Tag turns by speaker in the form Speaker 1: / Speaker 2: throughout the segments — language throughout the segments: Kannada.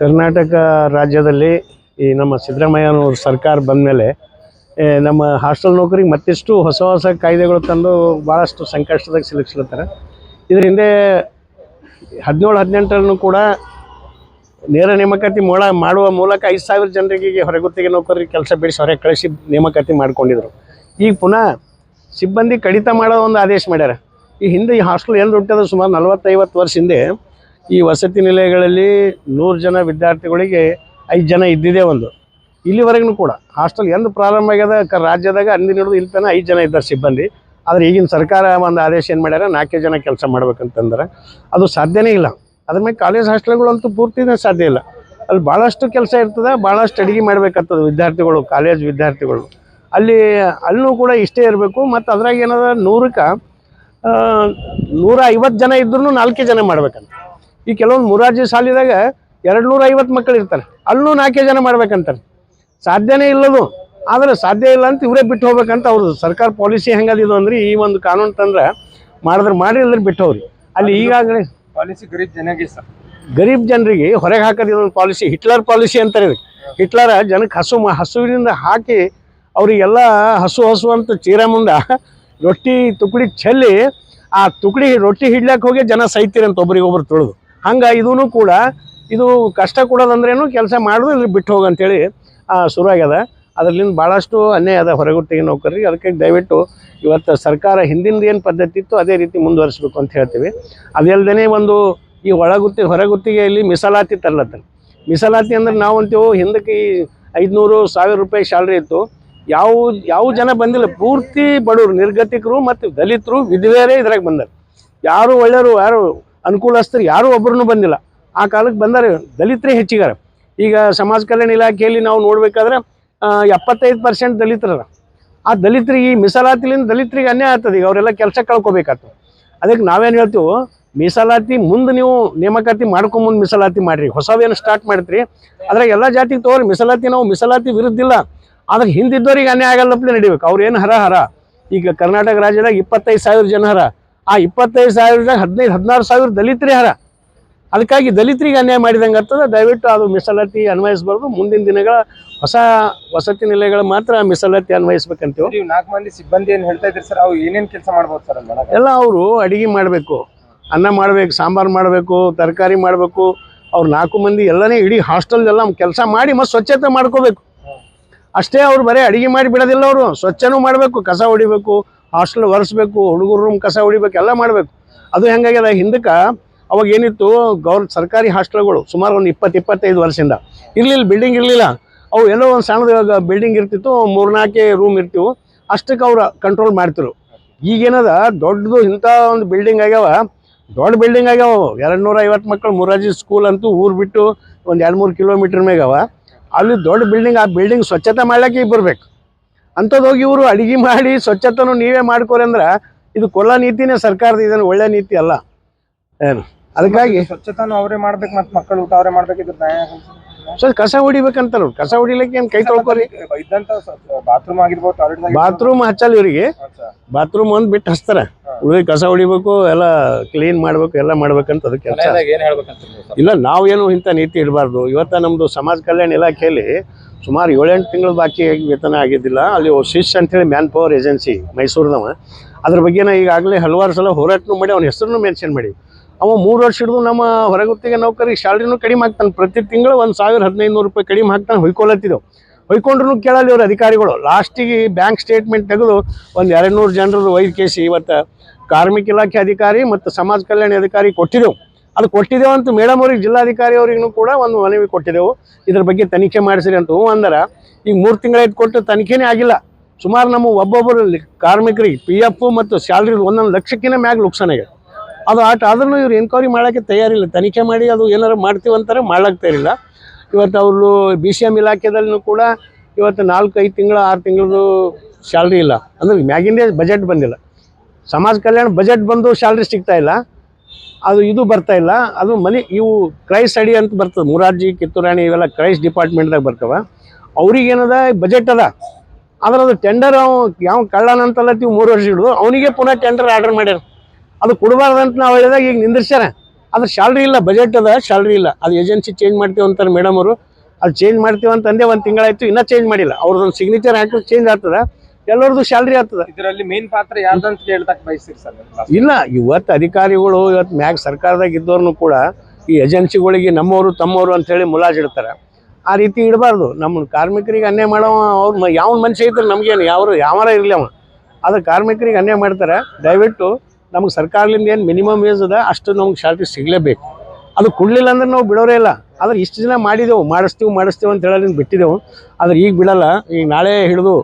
Speaker 1: ಕರ್ನಾಟಕ ರಾಜ್ಯದಲ್ಲಿ ಈ ನಮ್ಮ ಸಿದ್ದರಾಮಯ್ಯನವ್ರ ಸರ್ಕಾರ ಬಂದ ಮೇಲೆ ನಮ್ಮ ಹಾಸ್ಟೆಲ್ ನೌಕರಿಗೆ ಮತ್ತಿಷ್ಟು ಹೊಸ ಹೊಸ ಕಾಯ್ದೆಗಳು ತಂದು ಭಾಳಷ್ಟು ಸಂಕಷ್ಟದಾಗ ಸಿಲುಕಿಸ್ಲತ್ತಾರೆ. ಇದ್ರ ಹಿಂದೆ ಹದಿನೇಳು, ಹದಿನೆಂಟರಲ್ಲೂ ಕೂಡ ನೇರ ನೇಮಕಾತಿ ಮೊಳ ಮಾಡುವ ಮೂಲಕ ಐದು ಸಾವಿರ ಜನರಿಗೆ ಹೊರಗುತ್ತಿಗೆ ನೌಕರರಿಗೆ ಕೆಲಸ ಬಿಡಿಸಿ ಹೊರಗೆ ಕಳಿಸಿ ನೇಮಕಾತಿ ಮಾಡ್ಕೊಂಡಿದ್ರು. ಈಗ ಪುನಃ ಸಿಬ್ಬಂದಿ ಕಡಿತ ಮಾಡೋ ಒಂದು ಆದೇಶ ಮಾಡ್ಯಾರ. ಈ ಹಿಂದೆ ಈ ಹಾಸ್ಟೆಲ್ ಏನು ಹುಟ್ಟದ ಸುಮಾರು ನಲವತ್ತೈವತ್ತು ವರ್ಷ ಹಿಂದೆ ಈ ವಸತಿ ನಿಲಯಗಳಲ್ಲಿ ನೂರು ಜನ ವಿದ್ಯಾರ್ಥಿಗಳಿಗೆ ಐದು ಜನ ಇದ್ದಿದೆ ಒಂದು. ಇಲ್ಲಿವರೆಗೂ ಕೂಡ ಹಾಸ್ಟೆಲ್ ಎಂದು ಪ್ರಾರಂಭ ಆಗ್ಯದ, ಕ ರಾಜ್ಯದಾಗ ಅಂದಿನ ಹಿಡಿದು ಇಲ್ಲಿ ತನಕ ಐದು ಜನ ಇದ್ದಾರೆ ಸಿಬ್ಬಂದಿ. ಆದರೆ ಈಗಿನ ಸರ್ಕಾರ ಒಂದು ಆದೇಶ ಏನು ಮಾಡ್ಯಾರ, ನಾಲ್ಕೇ ಜನ ಕೆಲಸ ಮಾಡ್ಬೇಕಂತಂದ್ರೆ ಅದು ಸಾಧ್ಯನೇ ಇಲ್ಲ. ಅದ್ರ ಮೇಲೆ ಕಾಲೇಜ್ ಹಾಸ್ಟೆಲ್ಗಳಂತೂ ಪೂರ್ತಿನೇ ಸಾಧ್ಯ ಇಲ್ಲ. ಅಲ್ಲಿ ಭಾಳಷ್ಟು ಕೆಲಸ ಇರ್ತದೆ ಭಾಳಷ್ಟು ಅಡುಗೆ ಮಾಡ್ಬೇಕಾಗ್ತದೆ ವಿದ್ಯಾರ್ಥಿಗಳು ಕಾಲೇಜ್ ವಿದ್ಯಾರ್ಥಿಗಳು. ಅಲ್ಲಿ, ಅಲ್ಲೂ ಕೂಡ ಇಷ್ಟೇ ಇರಬೇಕು, ಮತ್ತು ಅದ್ರಾಗ ಏನದ ನೂರಕ್ಕೆ ನೂರ ಐವತ್ತು ಜನ ಇದ್ರೂ ನಾಲ್ಕೇ ಜನ ಮಾಡ್ಬೇಕಂತ. ಈ ಕೆಲವೊಂದು ಮುರಾರ್ಜಿ ಸಾಲಿದಾಗ ಎರಡು ನೂರ ಐವತ್ತು ಮಕ್ಕಳು ಇರ್ತಾರೆ. ಅಲ್ಲೂ ನಾಲ್ಕೇ ಜನ ಮಾಡ್ಬೇಕಂತಾರೆ. ಸಾಧ್ಯನೇ ಇಲ್ಲದು. ಆದರೆ ಸಾಧ್ಯ ಇಲ್ಲ ಅಂತ ಇವರೇ ಬಿಟ್ಟು ಹೋಗ್ಬೇಕಂತ ಅವ್ರದ್ದು ಸರ್ಕಾರ ಪಾಲಿಸಿ ಹೆಂಗದಿದು ಅಂದ್ರೆ ಈ ಒಂದು ಕಾನೂನು ತಂದ್ರೆ ಮಾಡಿದ್ರೆ ಮಾಡಿ ಇಲ್ಲದ್ರೆ ಬಿಟ್ಟು ಹೋಗ್ರಿ. ಅಲ್ಲಿ ಈಗಾಗಲೇ
Speaker 2: ಪಾಲಿಸಿ ಗರೀಬ್ ಜನಗೆ ಸರ್.
Speaker 1: ಗರೀಬ್ ಜನರಿಗೆ ಹೊರಗೆ ಹಾಕೋದು ಒಂದು ಪಾಲಿಸಿ ಹಿಟ್ಲರ್ ಪಾಲಿಸಿ ಅಂತಾರೆ ಇದಕ್ಕೆ ಹಿಟ್ಲರ್ ಜನಕ್ಕೆ ಹಸು ಹಸುವಿನಿಂದ ಹಾಕಿ ಅವರಿಗೆಲ್ಲ ಹಸು ಹಸು ಅಂತ ಚೀರ ಮುಂದೆ ರೊಟ್ಟಿ ತುಕಡಿ ಚೆಲ್ಲಿ ಆ ತುಕಡಿ ರೊಟ್ಟಿ ಹಿಡ್ಲಕ್ಕೆ ಹೋಗಿ ಜನ ಸೈತೀರಂತ ಒಬ್ರಿಗೊಬ್ರು ತುಳಿದು. ಹಂಗೆ ಇದೂ ಕೂಡ ಇದು ಕಷ್ಟ ಕೊಡೋದಂದ್ರೇನು ಕೆಲಸ ಮಾಡೋದು ಇಲ್ಲಿ ಬಿಟ್ಟು ಹೋಗಂತೇಳಿ ಶುರು ಆಗ್ಯದ ಅದರಿಂದ ಭಾಳಷ್ಟು ಅನ್ಯಾಯ ಅದ ಹೊರಗುತ್ತಿಗೆ ನೌಕರರಿಗೆ. ಅದಕ್ಕೆ ದಯವಿಟ್ಟು ಇವತ್ತು ಸರ್ಕಾರ ಹಿಂದಿಂದ ಏನು ಪದ್ಧತಿ ಇತ್ತು ಅದೇ ರೀತಿ ಮುಂದುವರಿಸ್ಬೇಕು ಅಂತ ಹೇಳ್ತೀವಿ. ಅದಲ್ದೇ ಒಂದು ಈ ಒಳಗುತ್ತಿ ಹೊರಗುತ್ತಿಗೆಯಲ್ಲಿ ಮೀಸಲಾತಿ ತರ್ಲತ್ತಾರ ಮೀಸಲಾತಿ ಅಂದ್ರೆ ನಾವು ಅಂತೀವಿ ಹಿಂದಕ್ಕೆ ಈ ಐದುನೂರು ಸಾವಿರ ರೂಪಾಯಿ ಸ್ಯಾಲ್ರಿ ಇತ್ತು. ಯಾವ ಯಾವ ಜನ ಬಂದಿಲ್ಲ. ಪೂರ್ತಿ ಬಡವರು, ನಿರ್ಗತಿಕರು ಮತ್ತು ದಲಿತರು ವಿಧವೆಯರೇ ಇದ್ರಾಗ ಬಂದರು. ಯಾರು ಒಳ್ಳೆಯವರು, ಯಾರು ಅನುಕೂಲಸ್ಥರು ಯಾರೂ ಒಬ್ಬರೂ ಬಂದಿಲ್ಲ. ಆ ಕಾಲಕ್ಕೆ ಬಂದಾರೆ ದಲಿತರೇ ಹೆಚ್ಚಿಗಾರ. ಈಗ ಸಮಾಜ ಕಲ್ಯಾಣ ಇಲಾಖೆಯಲ್ಲಿ ನಾವು ನೋಡಬೇಕಾದ್ರೆ ಎಪ್ಪತ್ತೈದು ಪರ್ಸೆಂಟ್ ದಲಿತರ ಆ ದಲಿತರಿಗೆ ಈ ಮೀಸಲಾತಿಲಿಂದ ದಲಿತರಿಗೆ ಅನ್ಯಾಯ ಆಗ್ತದೆ. ಈಗ ಅವರೆಲ್ಲ ಕೆಲಸ ಕಳ್ಕೊಬೇಕಾಗ್ತದೆ. ಅದಕ್ಕೆ ನಾವೇನು ಹೇಳ್ತೀವಿ, ಮೀಸಲಾತಿ ಮುಂದೆ ನೀವು ನೇಮಕಾತಿ ಮಾಡ್ಕೊಂಬಂದು ಮೀಸಲಾತಿ ಮಾಡಿರಿ. ಹೊಸವೇನು ಸ್ಟಾರ್ಟ್ ಮಾಡ್ತೀರಿ? ಅದ್ರಾಗ ಎಲ್ಲ ಜಾತಿಗೆ ತಗೋರಿ. ಮೀಸಲಾತಿ ನಾವು ಮೀಸಲಾತಿ ವಿರುದ್ಧ ಇಲ್ಲ. ಆದ್ರೆ ಹಿಂದಿದ್ದವ್ರಿಗೆ ಅನ್ಯಾಯ ಆಗಲ್ಲಪ್ಲೆ ನಡಿಬೇಕು. ಅವ್ರು ಏನು ಹರ ಹರ ಈಗ ಕರ್ನಾಟಕ ರಾಜ್ಯದಾಗ ಇಪ್ಪತ್ತೈದು ಸಾವಿರ ಜನ ಹರ ಆ ಇಪ್ಪತ್ತೈದು ಸಾವಿರದಾಗ ಹದಿನೈದು ಹದಿನಾರು ಸಾವಿರ ದಲಿತರೇ ಹರ. ಅದಕ್ಕಾಗಿ ದಲಿತರಿಗೆ ಅನ್ಯಾಯ ಮಾಡಿದಂಗೆ ಆಗ್ತದೆ. ದಯವಿಟ್ಟು ಅದು ಮೀಸಲಾತಿ ಅನ್ವಯಿಸಬಾರ್ದು. ಮುಂದಿನ ದಿನಗಳ ಹೊಸ ವಸತಿ ನಿಲಯಗಳು ಮಾತ್ರ ಮೀಸಲಾತಿ ಅನ್ವಯಿಸ್ಬೇಕಂತೀವಿ.
Speaker 2: ನೀವು ನಾಲ್ಕು ಮಂದಿ ಸಿಬ್ಬಂದಿ ಏನು ಹೇಳ್ತಾ ಇದ್ರಿ ಸರ್? ಅವು ಏನೇನು ಕೆಲಸ ಮಾಡ್ಬೋದು ಸರ್?
Speaker 1: ಎಲ್ಲ ಅವರು ಅಡಿಗೆ ಮಾಡಬೇಕು. ಅನ್ನ ಮಾಡಬೇಕು ಸಾಂಬಾರು ಮಾಡಬೇಕು ತರಕಾರಿ ಮಾಡಬೇಕು. ಅವ್ರು ನಾಲ್ಕು ಮಂದಿ ಎಲ್ಲನೇ ಇಡೀ ಹಾಸ್ಟೆಲ್ ಎಲ್ಲ ಕೆಲಸ ಮಾಡಿ ಮತ್ತು ಸ್ವಚ್ಛತೆ ಮಾಡ್ಕೋಬೇಕು. ಅಷ್ಟೇ ಅವ್ರು ಬರೀ ಅಡುಗೆ ಮಾಡಿ ಬಿಡೋದಿಲ್ಲ ಅವರು. ಸ್ವಚ್ಛನೂ ಮಾಡಬೇಕು ಕಸ ಹೊಡಿಬೇಕು ಹಾಸ್ಟೆಲ್ ಒರೆಸ್ಬೇಕು, ಹುಡುಗರು ರೂಮ್ ಕಸ ಹೊಡಿಬೇಕು, ಎಲ್ಲ ಮಾಡಬೇಕು. ಅದು ಹೆಂಗಾಗ್ಯದ? ಹಿಂದಕ್ಕೆ ಅವಾಗ ಏನಿತ್ತು? ಗೌರ್, ಸರ್ಕಾರಿ ಹಾಸ್ಟೆಲ್ಗಳು ಸುಮಾರು ಒಂದು ಇಪ್ಪತ್ತು, ಇಪ್ಪತ್ತೈದು ವರ್ಷದಿಂದ. ಇರಲಿಲ್ಲ ಬಿಲ್ಡಿಂಗ್ ಇರಲಿಲ್ಲ. ಅವು ಎಲ್ಲೋ ಒಂದು ಸಣ್ಣದ ಬಿಲ್ಡಿಂಗ್ ಇರ್ತಿತ್ತು, ಮೂರ್ನಾಲ್ಕೇ ರೂಮ್ ಇರ್ತಿವು. ಅಷ್ಟಕ್ಕೆ ಅವ್ರು ಕಂಟ್ರೋಲ್ ಮಾಡ್ತಿರು. ಈಗೇನದ? ದೊಡ್ಡದು ಇಂಥ ಒಂದು ಬಿಲ್ಡಿಂಗ್ ಆಗ್ಯಾವ. ದೊಡ್ಡ ಬಿಲ್ಡಿಂಗ್ ಆಗ್ಯಾವ. ಎರಡು ನೂರ ಐವತ್ತು ಮಕ್ಕಳು ಮುರಾಜಿ ಸ್ಕೂಲ್ ಅಂತೂ ಊರು ಬಿಟ್ಟು ಒಂದು ಎರಡು ಮೂರು ಕಿಲೋಮೀಟ್ರ್ ಮೇಗವ ಅಲ್ಲಿ ದೊಡ್ಡ ಬಿಲ್ಡಿಂಗ್ ಆ ಬಿಲ್ಡಿಂಗ್ ಸ್ವಚ್ಛತೆ ಮಾಡ್ಲಿಕ್ಕೆ ಬರ್ಬೇಕು ಅಂಥದ್ದು ಹೋಗಿ ಇವರು ಅಡಿಗೆ ಮಾಡಿ ಸ್ವಚ್ಛತೆನೂ ನೀವೇ ಮಾಡ್ಕೋರಿ ಅಂದ್ರೆ ಇದು ಕೊಲ್ಲ ನೀತಿನೇ ಸರ್ಕಾರದ ಇದನ್ನು ಒಳ್ಳೆ ನೀತಿ ಅಲ್ಲ. ಏನು? ಅದಕ್ಕಾಗಿ
Speaker 2: ಸ್ವಚ್ಛತಾನು ಅವರೇ ಮಾಡ್ಬೇಕು ಮತ್ತೆ ಮಕ್ಕಳು ಊಟ ಅವರೇ ಮಾಡ್ಬೇಕು ಸರ್?
Speaker 1: ಸ್ವಲ್ಪ ಕಸ ಹೊಡಿಬೇಕಂತಾರ. ಕಸ ಹೊಡಿಲಿಕ್ಕೆ ಏನು ಕೈ ತೊಳ್ಕೊರಿ?
Speaker 2: ಬಾತ್ರೂಮ್ ಆಗಿರ್ಬೋದು ಟಾಯ್ಲೆಟ್
Speaker 1: ಬಾತ್ರೂಮ್ ಹಚ್ಚಲ್ಲ ಇವರಿಗೆ. ಬಾತ್ರೂಮ್ ಒಂದ್ ಬಿಟ್ಟು ಹಚ್ತಾರೆ. ಉಳಿದ ಕಸ ಹೊಡಿಬೇಕು ಎಲ್ಲ ಕ್ಲೀನ್ ಮಾಡ್ಬೇಕು ಎಲ್ಲ ಮಾಡ್ಬೇಕಂತ ಅದಕ್ಕೆ ಇಲ್ಲ ನಾವೇನು ಇಂಥ ನೀತಿ ಇಡಬಾರ್ದು. ಇವತ್ತ ನಮ್ದು ಸಮಾಜ ಕಲ್ಯಾಣ ಇಲಾಖೆಯಲ್ಲಿ ಸುಮಾರು ಏಳೆಂಟು ತಿಂಗಳು ಬಾಕಿ ವೇತನ ಆಗಿದ್ದಿಲ್ಲ. ಅಲ್ಲಿ ಶಿಶ್ ಅಂತೇಳಿ ಮ್ಯಾನ್ ಪವರ್ ಏಜೆನ್ಸಿ ಮೈಸೂರಿನವ. ಅದ್ರ ಬಗ್ಗೆ ನಾ ಈಗಾಗಲೇ ಹಲವಾರು ಸಲ ಹೋರಾಟನೂ ಮಾಡಿ, ಅವನ ಹೆಸರನ್ನು ಮೆನ್ಷನ್ ಮಾಡಿ. ಅವ ಮೂರು ವರ್ಷ ಹಿಡಿದು ನಮ್ಮ ಹೊರಗುತ್ತಿಗೆ ನೌಕರಿಗೆ ಸ್ಯಾಲ್ರಿನೂ ಕಡಿಮೆ ಆಗ್ತಾನೆ. ಪ್ರತಿ ತಿಂಗಳು ಒಂದು ಸಾವಿರ ಹದಿನೈದು ನೂರು ರೂಪಾಯಿ ಕಡಿಮೆ ಹಾಕ್ತಾನೆ ಹೊಯ್ಕೊಳತ್ತಿದ್ದೆವು. ಹೊಯ್ಕೊಂಡ್ರು ಕೇಳಲ್ಲ ಅವ್ರ ಅಧಿಕಾರಿಗಳು. ಲಾಸ್ಟಿಗೆ ಬ್ಯಾಂಕ್ ಸ್ಟೇಟ್ಮೆಂಟ್ ತೆಗೆದು ಒಂದು ಎರಡು ನೂರು ಜನರದ್ದು ವೈದ್ಯ ಕೇಸಿ ಇವತ್ತು ಕಾರ್ಮಿಕ ಇಲಾಖೆ ಅಧಿಕಾರಿ ಮತ್ತು ಸಮಾಜ ಕಲ್ಯಾಣ ಅಧಿಕಾರಿ ಕೊಟ್ಟಿದ್ದೆವು. ಅದು ಕೊಟ್ಟಿದ್ದೇವೆ ಅಂತ ಮೇಡಮ್ ಅವ್ರಿಗೆ, ಜಿಲ್ಲಾಧಿಕಾರಿ ಅವ್ರಿಗೂ ಕೂಡ ಒಂದು ಮನವಿ ಕೊಟ್ಟಿದ್ದೆವು. ಇದ್ರ ಬಗ್ಗೆ ತನಿಖೆ ಮಾಡಿಸಿರಿ ಅಂತ ಹ್ಞೂ ಅಂದ್ರೆ. ಈಗ ಮೂರು ತಿಂಗಳಾಯ್ತು ಕೊಟ್ಟು ತನಿಖೆನೇ ಆಗಿಲ್ಲ. ಸುಮಾರು ನಮ್ಮ ಒಬ್ಬೊಬ್ಬರು ಕಾರ್ಮಿಕರಿಗೆ ಪಿ ಎಫ್ ಮತ್ತು ಸ್ಯಾಲ್ರಿ ಒಂದೊಂದು ಲಕ್ಷಕ್ಕಿಂತ ಮ್ಯಾಗ ನುಕ್ಸಾನ್ ಆಗ್ಯದ. ಅದು ಆಟ ಆದ್ರೂ ಇವ್ರು ಎನ್ಕ್ವೈರಿ ಮಾಡೋಕ್ಕೆ ತಯಾರಿಲ್ಲ ತನಿಖೆ ಮಾಡಿ ಅದು ಏನಾರು ಮಾಡ್ತೀವಿ ಅಂತಾರೆ ಇರಲಿಲ್ಲ. ಇವತ್ತು ಅವರು ಬಿ ಸಿ ಎಂ ಇಲಾಖೆದಲ್ಲೂ ಕೂಡ ಇವತ್ತು ನಾಲ್ಕು, ಐದು ತಿಂಗಳು, ಆರು ತಿಂಗಳದು ಸ್ಯಾಲ್ರಿ ಇಲ್ಲ. ಅಂದ್ರೆ ಮ್ಯಾಗಿಂದೇ ಬಜೆಟ್ ಬಂದಿಲ್ಲ. ಸಮಾಜ ಕಲ್ಯಾಣ ಬಜೆಟ್ ಬಂದು ಸ್ಯಾಲ್ರಿ ಸಿಗ್ತಾ ಇಲ್ಲ. ಅದು ಇದು ಬರ್ತಾ ಇಲ್ಲ. ಅದು ಮನಿ, ಇವು ಕ್ರೈಸ್ ಅಡಿ ಅಂತ ಬರ್ತದೆ. ಮುರಾರ್ಜಿ, ಕಿತ್ತೂರಾಣಿ ಇವೆಲ್ಲ ಕ್ರೈಸ್ ಡಿಪಾರ್ಟ್ಮೆಂಟ್ದಾಗ ಬರ್ತವ. ಅವ್ರಿಗೇನದ ಬಜೆಟ್ ಅದ. ಆದ್ರೆ ಅದು ಟೆಂಡರ್ ಅವ, ಯಾವ ಕಳ್ಳನ ತೀವ್ ಮೂರು ವರ್ಷ ಹಿಡಿದು, ಅವನಿಗೆ ಪುನಃ ಟೆಂಡರ್ ಆರ್ಡರ್ ಮಾಡ್ಯಾರ. ಅದು ಕೊಡಬಾರ್ದಂತ ನಾವು ಹೇಳಿದಾಗ ಈಗ ನಿಂದಿರ್ಸ್ಯಾರ. ಅದ್ರ ಸ್ಯಾಲ್ರಿ ಇಲ್ಲ ಬಜೆಟ್ ಅದ ಸ್ಯಾಲ್ರಿ ಇಲ್ಲ. ಅದು ಏಜೆನ್ಸಿ ಚೇಂಜ್ ಮಾಡ್ತೀವಿ ಅಂತಾರೆ ಮೇಡಮ್ ಅವರು. ಅದು ಚೇಂಜ್ ಮಾಡ್ತೀವಿ ಅಂತಂದೇ ಒಂದು ತಿಂಗಳಾಯ್ತು, ಇನ್ನೂ ಚೇಂಜ್ ಮಾಡಿಲ್ಲ. ಅವ್ರದ್ದೊಂದು ಸಿಗ್ನೇಚರ್ ಹಾಕಿದ್ರೆ ಚೇಂಜ್ ಆಗ್ತದ. ಎಲ್ಲರದ್ದು ಸ್ಯಾಲ್ರಿ ಆಗ್ತದ.
Speaker 2: ಇದರಲ್ಲಿ ಮೇನ್ ಪಾತ್ರ ಯಾರ್ದಂತ ಹೇಳ್ತಕ್ ಬಯಸ್ತೀರಿ ಸರ್
Speaker 1: ಇಲ್ಲ ಇವತ್ತು ಅಧಿಕಾರಿಗಳು ಇವತ್ತು ಮ್ಯಾಗ ಸರ್ಕಾರದಾಗ ಇದ್ದವ್ರನ್ನು ಕೂಡ ಈ ಏಜೆನ್ಸಿಗಳಿಗೆ ನಮ್ಮವರು ತಮ್ಮವರು ಅಂತೇಳಿ ಮುಲಾಜಿಡ್ತಾರೆ ಆ ರೀತಿ ಇಡಬಾರ್ದು. ನಮ್ಮ ಕಾರ್ಮಿಕರಿಗೆ ಅನ್ಯಾಯ ಮಾಡೋ ಅವ್ರು ಯಾವ ಮನುಷ್ಯ ಇದ್ರೆ ನಮಗೇನು? ಯಾವ ಯಾವಾರ ಇರಲಿ ಅವ. ಅದು ಕಾರ್ಮಿಕರಿಗೆ ಅನ್ಯಾಯ ಮಾಡ್ತಾರೆ. ದಯವಿಟ್ಟು ನಮ್ಗೆ ಸರ್ಕಾರದಿಂದ ಏನು ಮಿನಿಮಮ್ ವೇಜ್ ಅದ ಅಷ್ಟು ನಮ್ಗೆ ಶಾಲ್ಟಿ ಸಿಗಲೇಬೇಕು. ಅದು ಕೊಡಲಿಲ್ಲ ಅಂದ್ರೆ ನಾವು ಬಿಡೋರೇ ಇಲ್ಲ. ಆದ್ರೆ ಇಷ್ಟು ಜನ ಮಾಡಿದೆವು. ಮಾಡಿಸ್ತೀವಿ ಮಾಡಿಸ್ತೀವಿ ಅಂತ ಹೇಳೋದ್ರಿಂದ ಬಿಟ್ಟಿದ್ದೆವು ಆದ್ರೆ ಈಗ ಬಿಡಲ್ಲ. ಈಗ ನಾಳೆ ಹಿಡಿದು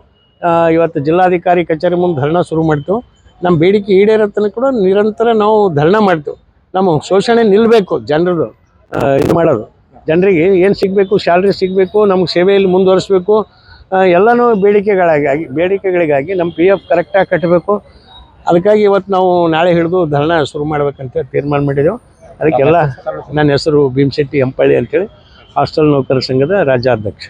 Speaker 1: ಇವತ್ತು ಜಿಲ್ಲಾಧಿಕಾರಿ ಕಚೇರಿ ಮುಂದೆ ಧರಣ ಶುರು ಮಾಡ್ತೇವೆ ನಮ್ಮ ಬೇಡಿಕೆ ಈಡೇರತನ ತನಕ ಕೂಡ ನಿರಂತರ ನಾವು ಧರಣ ಮಾಡ್ತೇವೆ ನಮ್ಮ ಶೋಷಣೆ ನಿಲ್ಲಬೇಕು ಜನರದು. ಇದು ಮಾಡೋದು. ಜನರಿಗೆ ಏನು ಸಿಗಬೇಕು ಸ್ಯಾಲ್ರಿ ಸಿಗಬೇಕು ನಮ್ಗೆ ಸೇವೆಯಲ್ಲಿ ಮುಂದುವರಿಸಬೇಕು. ಎಲ್ಲನೂ ಬೇಡಿಕೆಗಳಾಗಿ ಬೇಡಿಕೆಗಳಿಗಾಗಿ ನಮ್ಮ ಪಿ ಎಫ್ ಕರೆಕ್ಟಾಗಿ ಕಟ್ಟಬೇಕು ಅದಕ್ಕಾಗಿ ಇವತ್ತು ನಾವು ನಾಳೆ ಹಿಡಿದು ಧರಣ ಶುರು ಮಾಡ್ಬೇಕಂತ ತೀರ್ಮಾನ ಮಾಡಿದೆವು. ಅದಕ್ಕೆಲ್ಲ ನನ್ನ ಹೆಸರು ಭೀಮಶೆಟ್ಟಿ ಹಂಪಳ್ಳಿ ಅಂತೇಳಿ ಹಾಸ್ಟೆಲ್ ನೌಕರರ ಸಂಘದ ರಾಜ್ಯಾಧ್ಯಕ್ಷ.